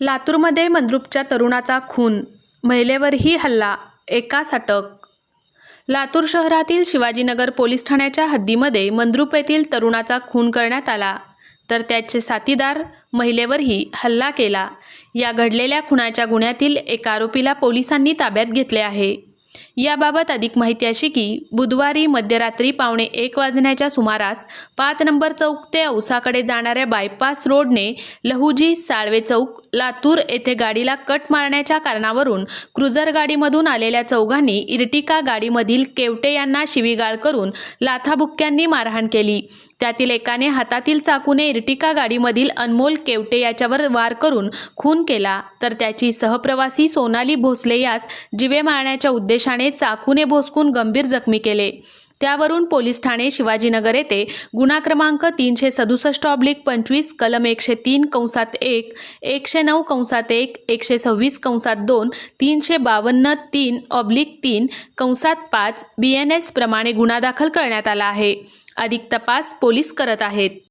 लातूरमध्ये मंद्रुपच्या तरुणाचा खून महिलेवरही हल्ला एकाच अटक लातूर शहरातील शिवाजीनगर पोलीस ठाण्याच्या हद्दीमध्ये मंद्रुप येथील तरुणाचा खून करण्यात आला. तर त्याचे साथीदार महिलेवरही हल्ला केला. या घडलेल्या खुनाच्या गुन्ह्यातील एका आरोपीला पोलिसांनी ताब्यात घेतले आहे. याबाबत अधिक माहिती अशी की बुधवारी मध्यरात्री पावणे एक वाजण्याच्या सुमारास पाच नंबर चौक ते औसाकडे जाणाऱ्या बायपास रोडने लहुजी साळवे चौक लातूर येथे गाडीला कट मारण्याच्या कारणावरून क्रुझर गाडीमधून आलेल्या चौघांनी इर्टिका गाडीमधील केवटे यांना शिवीगाळ करून लाथाबुक्क्यांनी मारहाण केली. त्यातील एकाने हातातील चाकूने इर्टिका गाडीमधील अनमोल केवटे याच्यावर वार करून खून केला. तर त्याची सहप्रवासी सोनाली भोसले यास जिवे मारण्याच्या उद्देशाने चाकूने भोसकून गंभीर जखमी केले. त्यावरून पोलीस ठाणे शिवाजीनगर येथे गुन्हा क्रमांक तीनशे सदुसष्ट ऑब्लिक पंचवीस कलम एकशे तीन कंसात एक एकशे नऊ कंसात एक एकशे सव्वीस कंसात दोन तीनशे बावन्न तीन ऑब्लिक तीन कंसात पाच बी एन एस प्रमाणे गुन्हा दाखल करण्यात आला आहे. अधिक तपास पोलीस करत आहेत.